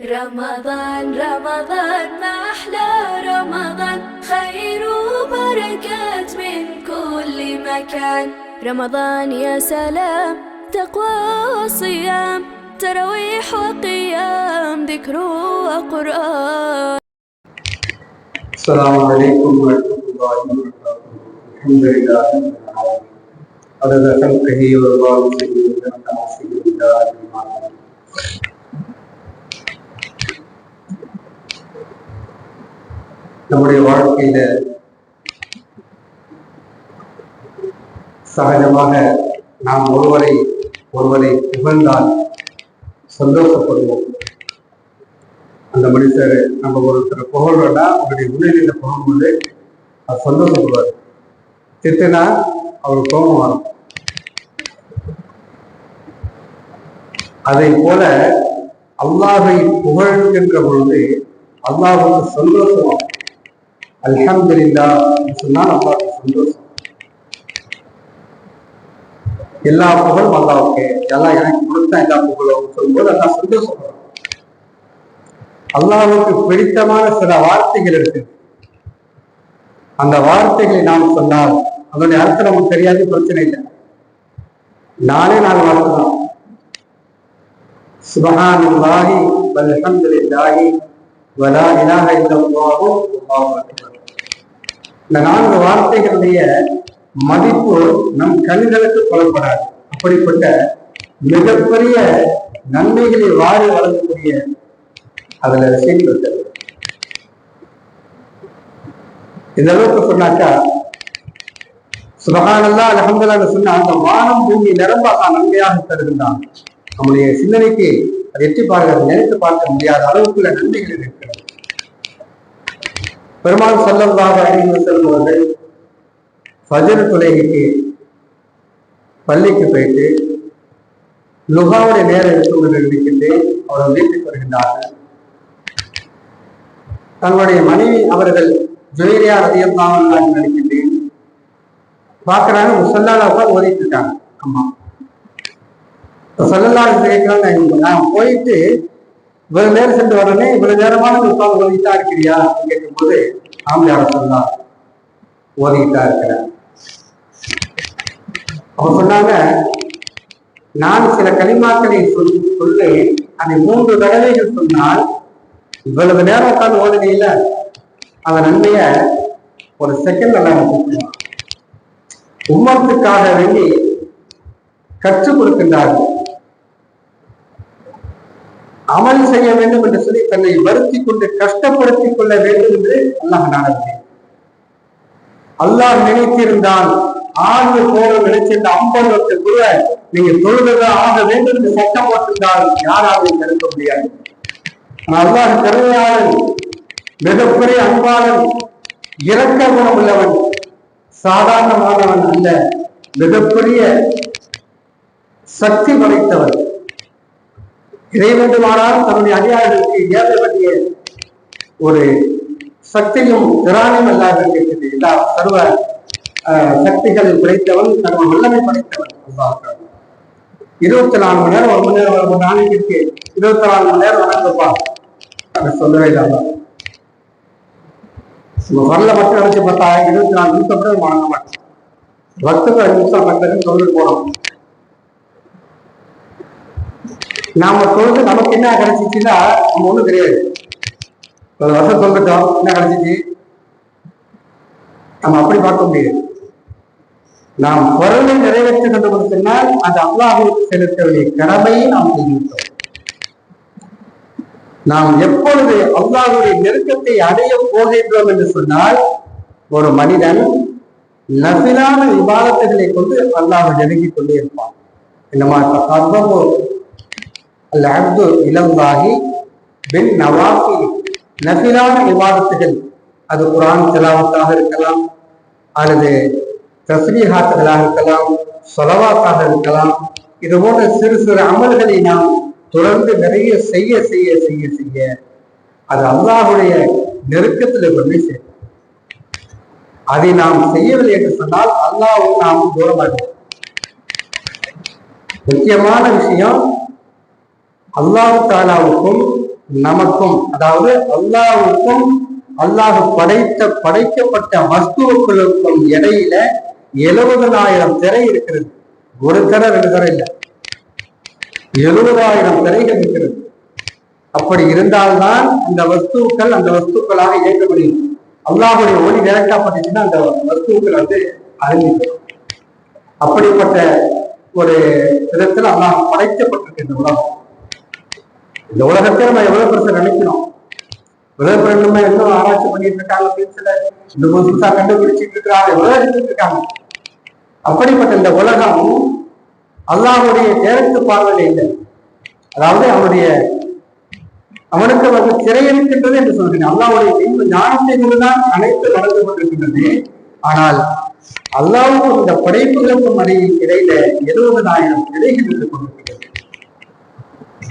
رمضان رمضان ما أحلى رمضان. خير وبركات من كل مكان. رمضان يا سلام تقوى وصيام. تراويح وقيام ذكر وقرآن. السلام عليكم ورحمة الله وبركاته. الحمد لله رب العالمين. عدد خلقه ورضاه سيدنا سيد الله أجمعين நம்முடைய வாழ்க்கையில சகஜமாக நாம் ஒருவரை ஒருவரை புகழ்ந்தால் சந்தோஷப்படுவோம். அந்த மனுஷர் நம்ம ஒருத்தரை புகழ்றோம்னா அவருடைய உணர்நிலை புகழும்போது அவர் சந்தோஷப்படுவார். திட்டுனா அவர் கோபம் வரும். அதை போல அல்லாஹை புகழ்கின்ற பொழுது அல்லாஹுக்கு சந்தோஷம் அல்ஹம்துல்லா சொன்னால் ரொம்ப சந்தோஷம். எல்லா புகழும் அல்லாவுக்கு எல்லாம் எனக்கு கொடுத்தா எல்லா புகழும் சொல்லும்போது எல்லாம் சந்தோஷப்படும் அல்லாவுக்கு பிடித்தமான சில வார்த்தைகள் இருக்கு. அந்த வார்த்தைகளை நாம் சொன்னால் அதனுடைய அர்த்தம் நமக்கு தெரியாது பிரச்சனை இல்லை. நானே நான் வளர்த்தோம் தான். சுபஹானுல்லாஹி வல்ஹம்துலில்லாஹி வலா இலாஹ இல்லல்லாஹு அல்லாஹு. அக்பர் இந்த நான்கு வார்த்தைகளுடைய மதிப்பு நம் கண்களுக்கு புலப்படாது. அப்படிப்பட்ட மிகப்பெரிய நன்மைகளை வாரி வழங்கக்கூடிய அதுல விஷயங்கள் இந்த அளவுக்கு சொன்னாக்கா சுபகானல்லா அலமதுல்லான்னு சொன்ன அந்த வானம் பூமி நிரம்பாக நன்மையாக தருகின்றான் நம்முடைய சிந்தனைக்கு அதை எட்டி பார்க்க நினைத்து பார்க்க முடியாத அளவுக்குள்ள நன்மைகள் இருக்கிறது. பெருமாள் சொல்லதாக அறிந்து செல்பவர்கள் ஃபஜர் தொலைகைக்கு பள்ளிக்கு போயிட்டு லுகாவுடைய நேரம் எடுத்து இருக்கிட்டு அவர்கள் வீட்டுக்கு வருகின்றார்கள். தங்களுடைய மனைவி அவர்கள் ஜுவேரியா ரதியம்தான் நான் நினைக்கின்றேன் பாக்குறாங்க முசல்லால உட்காந்து ஓதிட்டு இருக்காங்க. அம்மா. சொல்லலா கேட்கிறாங்க நான் போயிட்டு இவ்வளவு நேரம் சென்று வரனே இவ்வளவு நேரமான உட்காந்து ஓதிட்டா இருக்கிறியா? கேட்கும்போது ஆம்பியார சொன்னார் ஓதிக்கிட்டா இருக்கிறேன் அவர் சொன்னாங்க நான் சில களிமாக்களை சொல் சொல்லி அதை மூன்று தடவைகள் சொன்னால் இவ்வளவு நேரம் உட்காந்து ஓதுனீங்கள அவன் நன்மைய ஒரு செகண்ட் எல்லாம் உம்மத்துக்காக வேண்டி கற்றுக் கொடுக்கின்றார்கள். அமல் செய்ய வேண்டும் என்று சொல்லி தன்னை வருத்தி கொண்டு கஷ்டப்படுத்திக் கொள்ள வேண்டும் என்று அல்லாஹ் நாடவில்லை அல்லாஹ் நினைத்திருந்தால் ஆண்டு போல நினைச்சிருந்த ஐம்பது வருஷ குருவ நீங்க தொழுதா ஆக வேண்டும் என்று சட்டம் போட்டிருந்தால் யாராலையும் தடுக்க முடியாது. அல்லாஹ் கருணையாளன் மிகப்பெரிய அன்பாளன் இறக்க குணம் உள்ளவன் சாதாரணமானவன் அல்ல மிகப்பெரிய சக்தி படைத்தவன். இதை வேண்டுமானால் தன்னுடைய அடியாளர்களுக்கு ஏற்ற பற்றிய ஒரு சக்தியும் திராணியும் அல்லாத இருக்கிறது எல்லா சர்வ சக்திகளில் குறைத்தவன் சர்வ வல்லமை படைத்தவன் இருபத்தி நாலு மணி நேரம் ஒரு மணி நேரம் ஒரு நாளைக்கு இருபத்தி நாலு மணி நேரம் நடந்துப்பா. அதை சொல்லவே இல்லாம வரல மட்டும் நினைச்சு பார்த்தா இருபத்தி நாலு நிமிஷம் கூட வணங்க மாட்டேன் பக்தர்கள் நிமிஷம் பக்தர்கள் சொல்லிட்டு போனோம் நாம சொல்றது நமக்கு என்ன கிடைச்சிச்சுன்னா நம்ம ஒண்ணும் தெரியாது ஒரு வருஷம் சொல்லிட்டோம் என்ன கிடைச்சிச்சு? நம்ம அப்படி பார்க்க முடியாது. நாம் குரலை நிறைவேற்ற கொண்டு சொன்னால் அது அல்லாஹுக்கு செலுத்த வேண்டிய கடமையை நாம் செய்துவிட்டோம். நாம் எப்பொழுது அல்லாஹுடைய நெருக்கத்தை அடைய போகின்றோம் என்று சொன்னால் ஒரு மனிதன் நசிலான விவாதத்துகளை கொண்டு அல்லாஹ் நெருங்கிக் கொண்டே இருப்பான். என்னமா கர்வமோ அல்ல அப்து பின் நவாஃபி நபிலான விவாதத்துகள் அது குரான் திலாவத்தாக இருக்கலாம். அல்லது தஸ்ரீஹாத்துகளாக இருக்கலாம். சொலவாத்தாக இருக்கலாம். இது போன்ற சிறு சிறு அமல்களை நாம் தொடர்ந்து நிறைய செய்ய செய்ய செய்ய செய்ய அது அல்லாஹுடைய நெருக்கத்தில் கொண்டு சேரும் அதை நாம் செய்யவில்லை என்று சொன்னால் அல்லாவும் நாம் தூரமாக முக்கியமான விஷயம் அல்லாஹு தாலாவுக்கும் நமக்கும் அதாவது அல்லாவுக்கும் அல்லாஹ் படைத்த படைக்கப்பட்ட வஸ்துவுக்களுக்கும் இடையில எழுபதனாயிரம் திரை இருக்கிறது. ஒரு திரை ரெண்டு திரை இல்லை. எழுபதாயிரம் திரைகள் இருக்கிறது. அப்படி இருந்தால்தான் அந்த வஸ்துக்கள் அந்த வஸ்துக்களாக இயக்க முடியும் அல்லாஹுடைய ஒளி நேரட்டாப்பட்டுச்சுன்னா அந்த வஸ்துக்கள் வந்து அழிஞ்சிடும். அப்படிப்பட்ட ஒரு விதத்தில் அல்லாஹ் படைக்கப்பட்டிருக்கு இந்த உலகம். இந்த உலகத்தை நம்ம எவ்வளவு பெருசா நினைக்கிறோம் உலக நம்ம எவ்வளவு ஆராய்ச்சி பண்ணிட்டு இருக்காங்க பேசல இந்த புதுசா கண்டுபிடிச்சிட்டு இருக்காங்க எவ்வளவு எடுத்துட்டு இருக்காங்க. அப்படிப்பட்ட இந்த உலகம் அல்லாஹுடைய நேரத்து பார்வையில் இல்லை. அதாவது அவனுடைய அவனுக்கு வந்து திரையிருக்கின்றது என்று சொல்கிறேன் அல்லாவுடைய தெய்வ ஞானத்தை கொண்டுதான் அனைத்து நடந்து கொண்டிருக்கின்றது. ஆனால் அல்லாவுக்கும் இந்த படைப்புகளுக்கும் இடையில் இடையில எழுபதனாயிரம் இடைகள் இருந்து கொண்டிருக்கிறது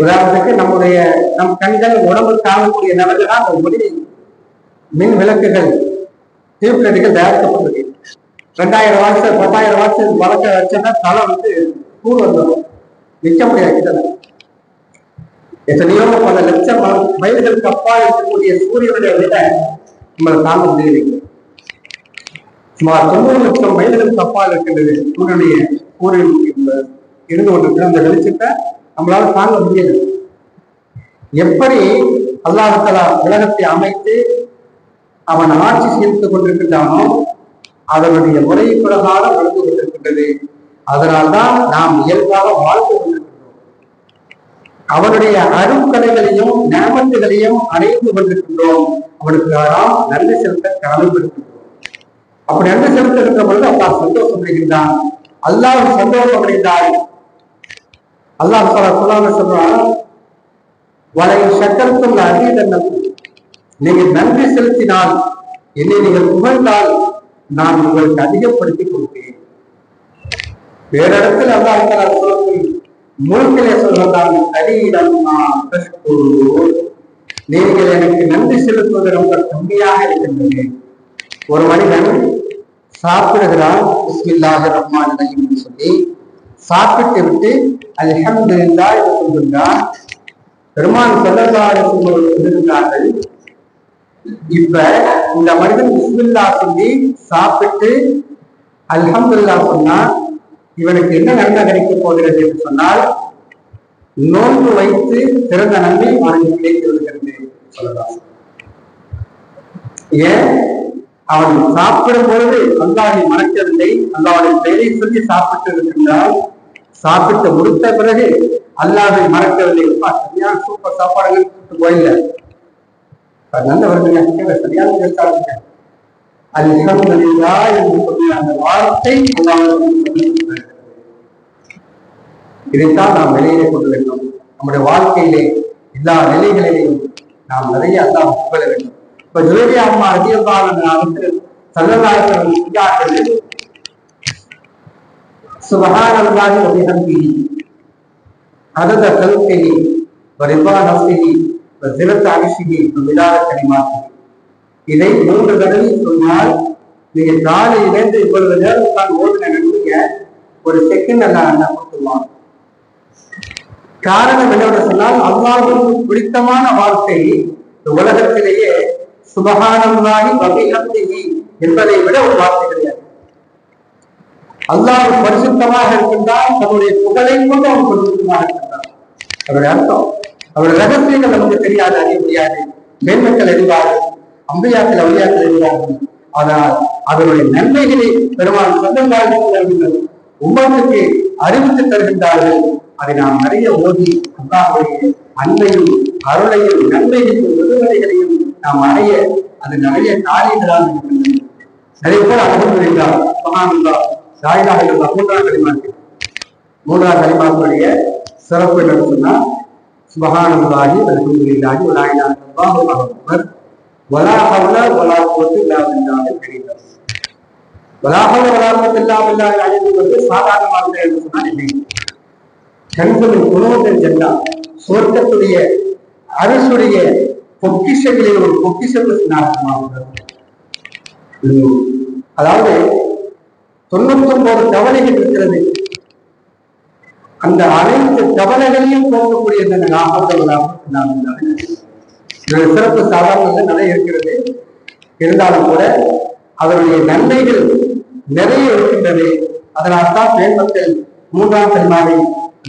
உதாரணத்துக்கு நம்முடைய நம் கண்கள் உடம்பு காணக்கூடிய நிலையில தான் அந்த ஒளி மின் விளக்குகள் டியூப்லைட்டுகள் தயாரிக்கப்பட்டிருக்கு. ரெண்டாயிரம் வாட்ஸ் பத்தாயிரம் வாட்ஸ் வளர்க்க வச்சோன்னா தலை வந்து கூர் வந்துடும். நிற்க முடியாது கிட்ட எத்தனையோ பல லட்சம் மைல்களுக்கு அப்பா இருக்கக்கூடிய சூரியனுடைய விட நம்மளை தாங்க முடியவில்லை. சுமார் தொண்ணூறு லட்சம் மைல்களுக்கு அப்பால் இருக்கின்றது. சூரியனுடைய சூரியன் இருந்து கொண்டிருக்கிற அந்த வெளிச்சத்தை நம்மளால தாங்க முடியல. எப்படி அல்லாஹலா உலகத்தை அமைத்து அவன் ஆட்சி சேர்த்துக் கொண்டிருக்கின்றானோ அதனுடைய முறை பிரகாரம் நடந்து கொண்டிருக்கின்றது. அதனால்தான் நாம் இயல்பாக வாழ்ந்து கொண்டிருக்கின்றோம். அவனுடைய அருட்கலைகளையும் நேமத்துகளையும் அணைந்து கொண்டிருக்கின்றோம். அவனுக்கு நாம் நன்றி செலுத்த கடமைப்படுகின்றோம் அப்படி நன்றி செலுத்த இருக்கிற பொழுது சந்தோஷம் சந்தோஷப்படுகின்றான். அல்லாஹ் சந்தோஷம் அடைந்தால் அல்லாஹ் சொல்லாம சொல்றான் வலை சக்கரத்துள்ள அதீதன்னது நீங்கள் நன்றி செலுத்தினால் என்னை நீங்கள் புகழ்ந்தால் நான் உங்களுக்கு அதிகப்படுத்திக் கொடுப்பேன். வேற இடத்துல அல்லாஹ் சொல்லக்கூடிய முழுக்கிலே சொல்வதால் அடியிடம் நீங்கள் எனக்கு நன்றி செலுத்துவது ரொம்ப கம்மியாக இருக்கின்றது ஒரு மனிதன் சாப்பிடுகிறான் பிஸ்மில்லாஹ் ரஹ்மான் என்று சொல்லி சாப்பிட்டு விட்டு அல்ஹம்துலில்லா என்று சொல்கின்றான் பெருமான் செல்லல்லாறு சொல்லுகிறார்கள் இப்ப இந்த மனிதன் பிஸ்மில்லா சொல்லி சாப்பிட்டு அல்ஹம்துல்லா சொன்னா இவனுக்கு என்ன நன்மை கிடைக்க போகிறது என்று சொன்னால் நோன்பு வைத்து சிறந்த நன்மை அவனுக்கு கிடைத்து விடுகிறது சொல்லலாம். ஏன்? அவன் சாப்பிடும் பொழுது அல்லாஹை மறக்கவில்லை. அல்லாவுடைய பெயரை சொல்லி சாப்பிட்டு இருக்கின்றால் சாப்பிட்டு முடித்த பிறகு அல்லாஹை மறக்கவில்லை. சரியான சூப்பர் சாப்பாடுகள் கோயில்ல நல்ல வருதுங்க சரியான பேசாதுங்க அல்ஹம்துலில்லா என்று சொல்லி அந்த வார்த்தை இதைத்தான் நாம் வெளியிலே கொண்டு வேண்டும் நம்முடைய வாழ்க்கையிலே எல்லா நிலைகளிலேயும் நாம் நிறைய அல்லாஹ் புகழ வேண்டும். இப்ப ஜுவேரியா அம்மா அதிகமாக அவர்கள் சல்லல்லாஹு செய்யார்கள் சுபஹான் அல்லாஹி வபிஹம்திஹி அதத கல்கிஹி வரிபா நஃப்ஸிஹி வஸிலத் அரிஷிஹி வமிலாத கலிமாத்திஹி இதை மூன்று தடவை சொன்னால் நீங்க காலையிலேருந்து இவ்வளவு நேரம் உட்கார்ந்து ஓடுன நன்மைங்க ஒரு செகண்ட் அல்ல அண்ணா கொடுத்துருவாங்க காரணம் என்னோட சொன்னால் அல்லாவுக்கு பிடித்தமான வார்த்தை இந்த உலகத்திலேயே சுபகானந்தாகி வகைஹம்திஹி என்பதை விட ஒரு வார்த்தை கிடையாது. அல்லாஹ் பரிசுத்தமாக இருக்கின்றான் தன்னுடைய புகழை கொண்டு அவன் பரிசுத்தமாக இருக்கின்றான். அவருடைய அர்த்தம் அவருடைய ரகசியங்கள் நமக்கு தெரியாது அறிய முடியாது மேன்மக்கள் அறிவார்கள் அம்பையாக்கள் அவையாக்கள் அறிவார்கள். ஆனால் அதனுடைய நன்மைகளை பெருமாள் சொந்தங்கள் உமக்கு அறிவித்து தருகின்றார்கள். அதை நாம் நிறைய ஓதி அல்லாஹுடைய அன்பையும் அருளையும் நன்மைகளையும் விடுதலைகளையும் நாம் அடைய அது நிறைய காரியங்களால் நிறைய பேர் அனுபவிக்கிறார் மகானந்தா சாயிதாக இருந்தா மூன்றாம் களிமாக்கு மூன்றாம் களிமாக்குடைய சிறப்பு என்னன்னு சொன்னா சுபகானந்தாகி அல்ஹம்துலில்லாஹி வலாயினா அல்லாஹு அக்பர் வலா ஹவ்ல வலா குவத்த இல்லா பில்லாஹில் கரீம் வலா ஹவ்ல வலா குவத்த இல்லா பில்லாஹில் அலீம் வந்து சாதாரணமாக என்று சொன்னால் இல்லை கண்களின் குணவத்தின் ஜெண்டா சுவர்க்கத்துடைய அரசுடைய பொக்கிஷங்களே ஒரு பொக்கிஷத்தை அதாவது தொண்ணூத்தொன்பது தவணைகள் இருக்கிறது. அந்த அனைத்து கவலைகளையும் போக்கக்கூடிய இந்த நாற்பது சிறப்பு சாதாரண நிறைய இருக்கிறது. இருந்தாலும் கூட அதனுடைய நன்மைகள் நிறைய இருக்கின்றது. அதனால்தான் பெண் மக்கள் மூன்றாம் கலிமாவை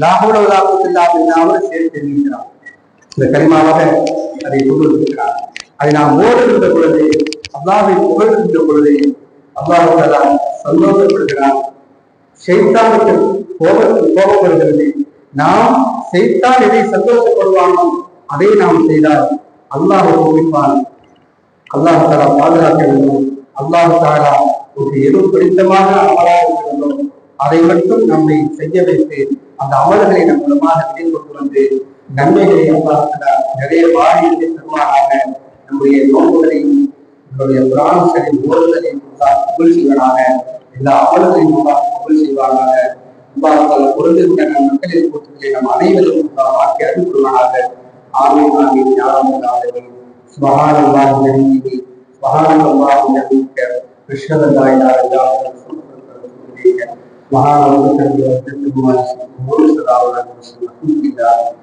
லாகோட உலாபத்தில்லா இல்லாமல் சேர்த்து இருக்கிறார் இந்த கரிமாவாக அதை கொண்டு வந்திருக்கிறார். அதை நாம் ஓடுகின்ற பொழுது அல்லாவை புகழ்கின்ற பொழுது அல்லாஹ் சந்தோஷப்படுகிறார் செய்தானுக்கு கோபத்தில் கோபம் வருகிறது. நாம் செய்தால் எதை சந்தோஷப்படுவானோ அதை நாம் செய்தால் அல்லாஹ் கோபிப்பான். அல்லாஹ் தாலா பாதுகாக்க வேண்டும். அல்லாஹ் தாலா ஒரு எது பிடித்தமாக அமலாக இருக்கின்றோம் அதை மட்டும் நம்மை செய்ய வைத்து அந்த அமல்களை நம் மூலமாக கொண்டு வந்து நன்மைகளை உருவாக்குகிறார் நிறைய வாரியத்தை தருவாராக நம்முடைய நோன்புகளையும் நம்முடைய புராணங்களின் ஓடுதலையும் கபுல் செய்வனாக எல்லா ஆளுகளையும் கபுல் செய்வாராக உருவாக்கால பொருந்திருக்கிற நம் மக்களின் கூட்டத்திலே நம் அனைவரும் ஆக்கி அனுப்புவானாக ஆமே ஆமே ஞானமுதாதவன் சுபகான வாழ்க்கை சுபகான வாழ்க்கை விஸ்வதாயினாக महाराज सदा